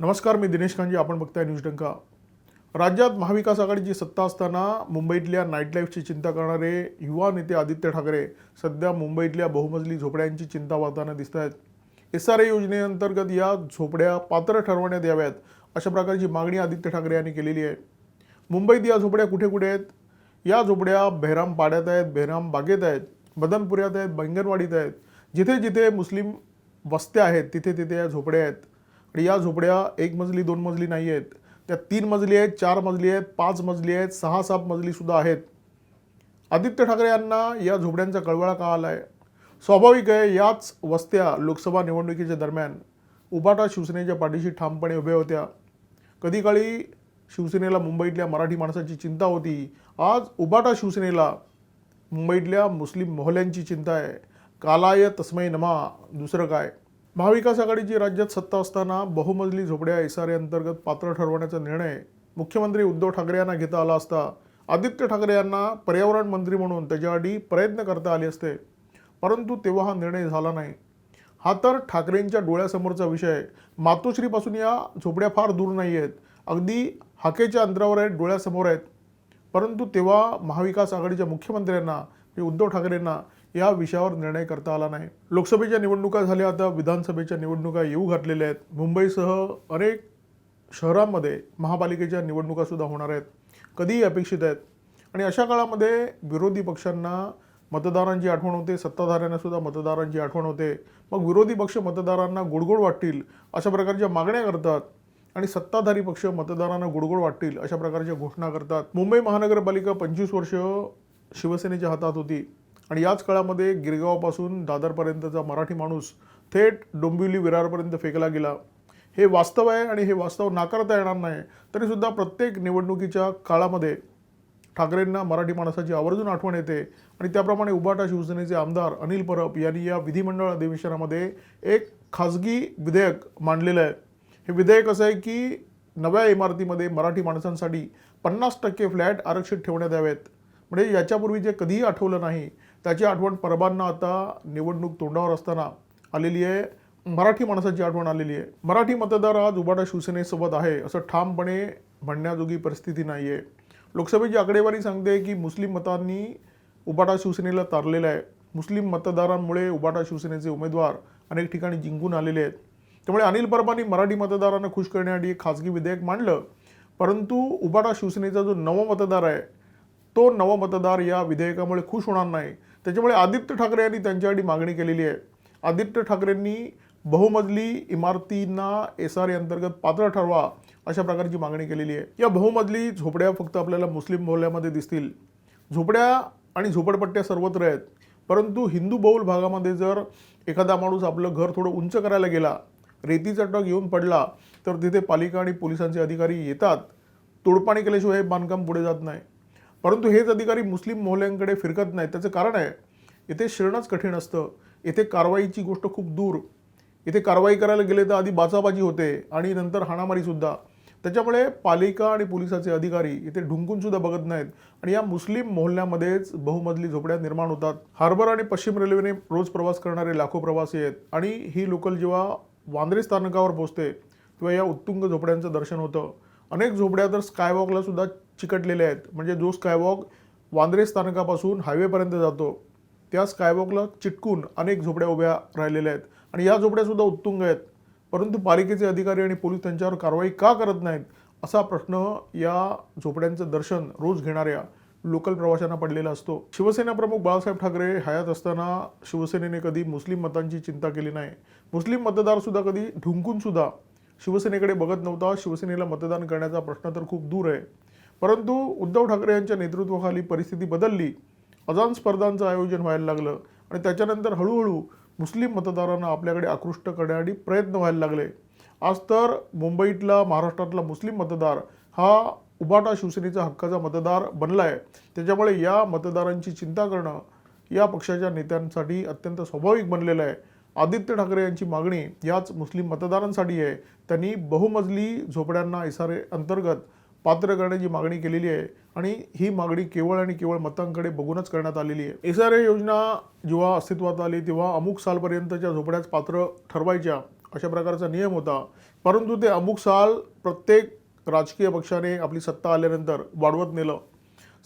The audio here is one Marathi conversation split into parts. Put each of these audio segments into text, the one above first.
नमस्कार मी दिनेश कांजी आपण बघताय न्यूज डंका. राज्यात महाविकास आघाडीची सत्ता असताना मुंबईतल्या नाईट लाईफची चिंता करणारे युवा नेते आदित्य ठाकरे सध्या मुंबईतल्या बहुमजली झोपड्यांची चिंता वाढताना दिसत आहेत एस आर ए योजनेअंतर्गत या झोपड्या पात्र ठरवण्यात याव्यात अशा प्रकारची मागणी आदित्य ठाकरे यांनी केलेली आहे. मुंबईत या झोपड्या कुठे कुठे आहेत? या झोपड्या बेहराम पाड्यात आहेत बेहराम बागेत आहेत बदनपुऱ्यात आहेत बैंगनवाडीत आहेत. जिथे जिथे मुस्लिम वस्त्या आहेत तिथे तिथे या झोपड्या आहेत. आणि या झोपड्या एक मजली दोन मजली नाही आहेत. त्या तीन मजली आहेत चार मजली आहेत पाच मजली आहेत सहा सात मजलीसुद्धा आहेत. आदित्य ठाकरे यांना या झोपड्यांचा कळवळा का आला आहे स्वाभाविक आहे याच वस्त्या लोकसभा निवडणुकीच्या दरम्यान उबाटा शिवसेनेच्या पाठीशी ठामपणे उभ्या होत्या. कधी काळी शिवसेनेला मुंबईतल्या मराठी माणसाची चिंता होती. आज उबाटा शिवसेनेला मुंबईतल्या मुस्लिम मोहल्यांची चिंता आहे. कालाय तस्मै नमा दुसरं काय? महाविकास आघाडीची राज्यात सत्ता असताना बहुमजली झोपड्या एस आर अंतर्गत पात्र ठरवण्याचा निर्णय मुख्यमंत्री उद्धव ठाकरे यांना घेता आला असता आदित्य ठाकरे यांना पर्यावरण मंत्री म्हणून त्याच्यासाठी प्रयत्न करता आले असते. परंतु तेव्हा हा निर्णय झाला नाही. हा तर ठाकरेंच्या डोळ्यासमोरचा विषय मातोश्रीपासून या झोपड्या फार दूर नाही आहेत. अगदी हाकेच्या अंतरावर आहेत डोळ्यासमोर आहेत. परंतु तेव्हा महाविकास आघाडीच्या मुख्यमंत्र्यांना म्हणजे उद्धव ठाकरेंना या विषयावर निर्णय करता आला नाही. लोकसभेच्या निवडणुका झाल्या आता विधानसभेच्या निवडणुका येऊ घातलेल्या आहेत. मुंबईसह अनेक शहरांमध्ये महापालिकेच्या निवडणुकासुद्धा होणार आहेत. कधीही अपेक्षित आहेत. आणि अशा काळामध्ये विरोधी पक्षांना मतदारांची आठवण होते सत्ताधाऱ्यांना सुद्धा मतदारांची आठवण होते. मग विरोधी पक्ष मतदारांना गोडगोड वाटतील अशा प्रकारच्या मागण्या करतात. आणि सत्ताधारी पक्ष मतदारांना गोडगोड वाटतील अशा प्रकारच्या घोषणा करतात. मुंबई महानगरपालिका पंचवीस वर्ष शिवसेनेच्या हातात होती. आणि याच काळामध्ये गिरगावपासून दादरपर्यंतचा मराठी माणूस थेट डोंबिवली विरारपर्यंत फेकला गेला. हे वास्तव आहे आणि हे वास्तव नाकारता येणार नाही तरीसुद्धा प्रत्येक निवडणुकीच्या काळामध्ये ठाकरेंना मराठी माणसाची आवर्जून आठवण येते. आणि त्याप्रमाणे उबाटा शिवसेनेचे आमदार अनिल परब यांनी या विधिमंडळ अधिवेशनामध्ये एक खाजगी विधेयक मांडलेलं आहे. हे विधेयक असं आहे की नव्या इमारतीमध्ये मराठी माणसांसाठी पन्नास टक्के फ्लॅट आरक्षित ठेवण्यात यावेत. म्हणजे याच्यापूर्वी जे कधीही आठवलं नाही त्याची आठवण परबांना आता निवडणूक तोंडावर असताना आलेली आहे. मराठी माणसाची आठवण आलेली आहे. मराठी मतदार आज उबाटा शिवसेनेसोबत आहे. असं ठामपणे म्हणण्याजोगी परिस्थिती नाही आहे लोकसभेची आकडेवारी सांगते की मुस्लिम मतांनी उबाटा शिवसेनेला तारलेलं आहे. मुस्लिम मतदारांमुळे उबाटा शिवसेनेचे उमेदवार अनेक ठिकाणी जिंकून आलेले आहेत. त्यामुळे अनिल परबांनी मराठी मतदारांना खुश करण्यासाठी एक खाजगी विधेयक मांडलं. परंतु उबाटा शिवसेनेचा जो नव मतदार आहे तो नवमतदार या विधेयकामुळे खुश होणार नाही. त्याच्यामुळे आदित्य ठाकरे यांनी त्यांच्यासाठी मागणी केलेली आहे. आदित्य ठाकरेंनी बहुमजली इमारतींना एस आर ए अंतर्गत पात्र ठरवा अशा प्रकारची मागणी केलेली आहे. या बहुमजली झोपड्या फक्त आपल्याला मुस्लिम मोहल्ल्यामध्ये दिसतील. झोपड्या आणि झोपडपट्ट्या सर्वत्र आहेत. परंतु हिंदू बहुल भागामध्ये जर एखादा माणूस आपलं घर थोडं उंच करायला गेला रेतीचा टग येऊन पडला तर तिथे पालिका आणि पोलिसांचे अधिकारी येतात. तोडपाणी केल्याशिवाय हे बांधकाम पुढे जात नाही. परंतु हेच अधिकारी मुस्लिम मोहल्यांकडे फिरकत नाहीत. त्याचं कारण आहे इथे शिरणंच कठीण असतं. इथे कारवाईची गोष्ट खूप दूर. इथे कारवाई करायला गेले तर आधी बाचाबाजी होते आणि नंतर हाणामारीसुद्धा त्याच्यामुळे पालिका आणि पोलिसाचे अधिकारी इथे ढुंकूनसुद्धा बघत नाहीत आणि या मुस्लिम मोहल्ल्यामध्येच बहुमजली झोपड्या निर्माण होतात. हार्बर आणि पश्चिम रेल्वेने रोज प्रवास करणारे लाखो प्रवासी आहेत आणि ही लोकल जेव्हा वांद्रे स्थानकावर पोहोचते तेव्हा या उत्तुंग झोपड्यांचं दर्शन होतं. अनेक झोपड्या तर स्कायवॉकला चिकटलेले आहेत. म्हणजे जो स्कायवॉक वांद्रे स्थानकापासून हायवेपर्यंत जातो त्या स्कायवॉकला चिटकून अनेक झोपड्या उभ्या राहिलेल्या आहेत. आणि या झोपड्यासुद्धा उत्तुंग आहेत. परंतु पालिकेचे अधिकारी आणि पोलीस त्यांच्यावर कारवाई का करत नाहीत असा प्रश्न या झोपड्यांचं दर्शन रोज घेणाऱ्या लोकल प्रवाशांना पडलेला असतो. शिवसेना प्रमुख बाळासाहेब ठाकरे हयात असताना शिवसेनेने कधी मुस्लिम मतांची चिंता केली नाही. मुस्लिम मतदारसुद्धा कधी ढुंकूनसुद्धा शिवसेनेकडे बघत नव्हता. शिवसेनेला मतदान करण्याचा प्रश्न तर खूप दूर आहे. परंतु उद्धव ठाकरे यांच्या नेतृत्वाखाली परिस्थिती बदलली. अजान स्पर्धांचं आयोजन व्हायला लागलं आणि त्याच्यानंतर हळूहळू मुस्लिम मतदारांना आपल्याकडे आकृष्ट करण्यासाठी प्रयत्न व्हायला लागले. आज तर मुंबईतला महाराष्ट्रातला मुस्लिम मतदार हा उबाटा शिवसेनेचा हक्काचा मतदार बनला आहे त्याच्यामुळे या मतदारांची चिंता करणं या पक्षाच्या नेत्यांसाठी अत्यंत स्वाभाविक बनलेलं आहे. आदित्य ठाकरे यांची मागणी याच मुस्लिम मतदारांसाठी आहे. त्यांनी बहुमजली झोपड्यांना इसारे अंतर्गत पात्र करण्याची मागणी केलेली आहे आणि ही मागणी केवळ आणि केवळ मतांकडे बघूनच करण्यात आलेली आहे. एस आर ए योजना जेव्हा अस्तित्वात आली तेव्हा अमुक सालपर्यंतच्या झोपड्याच पात्र ठरवायच्या अशा प्रकारचा नियम होता. परंतु ते अमुक साल प्रत्येक राजकीय पक्षाने आपली सत्ता आल्यानंतर वाढवत नेलं.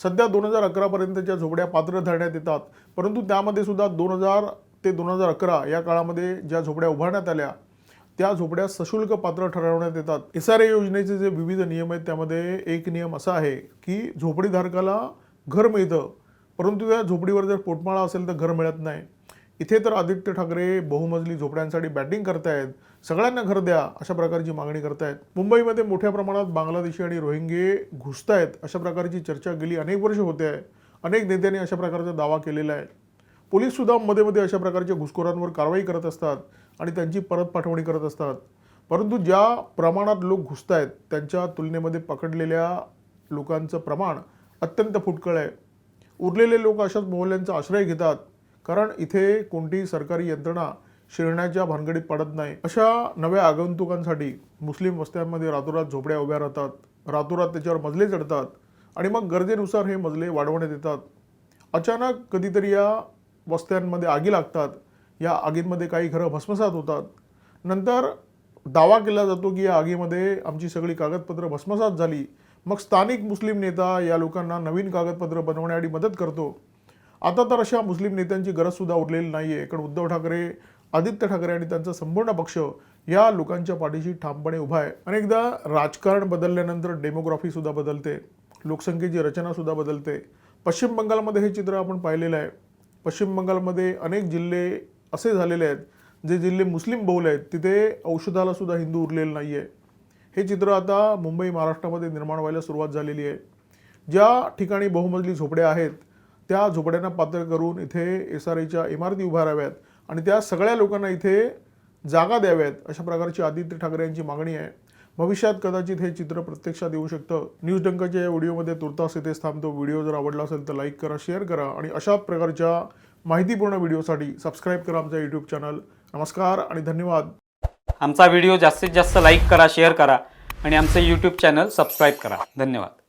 सध्या दोन हजार अकरापर्यंतच्या झोपड्या पात्र धरण्यात येतात. परंतु त्यामध्ये सुद्धा दोन हजार ते दोन हजार अकरा या काळामध्ये ज्या झोपड्या उभारण्यात आल्या त्या झोपड्या सशुल्क पात्र ठरवण्यात येतात. एस आर ए योजनेचे जे विविध नियम आहेत त्यामध्ये एक नियम असा आहे की झोपडीधारकाला घर मिळतं परंतु त्या झोपडीवर जर पोटमाळा असेल तर घर मिळत नाही. इथे तर आदित्य ठाकरे बहुमजली झोपड्यांसाठी बॅटिंग करतायत. सगळ्यांना घर द्या अशा प्रकारची मागणी करतायत. मुंबईमध्ये मोठ्या प्रमाणात बांगलादेशी आणि रोहिंगे घुसतायत अशा प्रकारची चर्चा गेली अनेक वर्ष होते आहे. अनेक नेत्यांनी अशा प्रकारचा दावा केलेला आहे. पोलीस सुद्धा मध्ये मध्ये अशा प्रकारच्या घुसखोरांवर कारवाई करत असतात आणि त्यांची परत पाठवणी करत असतात. परंतु ज्या प्रमाणात लोक घुसत आहेत त्यांच्या तुलनेमध्ये पकडलेल्या लोकांचं प्रमाण अत्यंत फुटकळ आहे. उरलेले लोक अशाच मोहल्ल्यांचा आश्रय घेतात कारण इथे कोणतीही सरकारी यंत्रणा शिरण्याच्या भानगडीत पडत नाही. अशा नव्या आगंतुकांसाठी मुस्लिम वस्त्यांमध्ये रातोरात झोपड्या उभ्या राहतात रातोरात त्याच्यावर मजले चढतात आणि मग गरजेनुसार हे मजले वाढवण्यात येतात. अचानक कधीतरी या वस्त्यांमध्ये आगी लागतात या आगींमध्ये काही घरं भस्मसात होतात. नंतर दावा केला जातो की या आगीमध्ये आमची सगळी कागदपत्रं भस्मसात झाली. मग स्थानिक मुस्लिम नेता या लोकांना नवीन कागदपत्र बनवण्यासाठी मदत करतो. आता तर अशा मुस्लिम नेत्यांची गरजसुद्धा उरलेली नाही आहे कारण उद्धव ठाकरे आदित्य ठाकरे आणि त्यांचा संपूर्ण पक्ष या लोकांच्या पाठीशी ठामपणे उभा आहे. अनेकदा राजकारण बदलल्यानंतर डेमोग्राफीसुद्धा बदलते. लोकसंख्येची रचनासुद्धा बदलते. पश्चिम बंगालमध्ये हे चित्र आपण पाहिलेलं आहे. पश्चिम बंगालमध्ये अनेक जिल्हे असे झालेले आहेत जे जिल्हे मुस्लिम बहुल आहेत तिथे औषधाला सुद्धा हिंदू उरलेलं नाही आहे हे चित्र आता मुंबई महाराष्ट्रामध्ये निर्माण व्हायला सुरुवात झालेली आहे. ज्या ठिकाणी बहुमजली झोपड्या आहेत त्या झोपड्यांना पात्र करून इथे एस आर आयच्या इमारती उभाराव्यात आणि त्या सगळ्या लोकांना इथे जागा द्याव्यात अशा प्रकारची आदित्य ठाकरे यांची मागणी आहे. भविष्यात कदाचित हे चित्र प्रत्यक्षात येऊ शकतं. न्यूज डंकाच्या या व्हिडिओमध्ये तुर्तास इथेच थांबतो. व्हिडिओ जर आवडला असेल तर लाईक करा शेअर करा आणि अशा प्रकारच्या माहितीपूर्ण व्हिडिओसाठी सबस्क्राईब करा आमचा यूट्यूब चॅनल. नमस्कार आणि धन्यवाद. आमचा व्हिडिओ जास्तीत जास्त लाईक करा शेअर करा आणि आमचं यूट्यूब चॅनल सबस्क्राईब करा. धन्यवाद.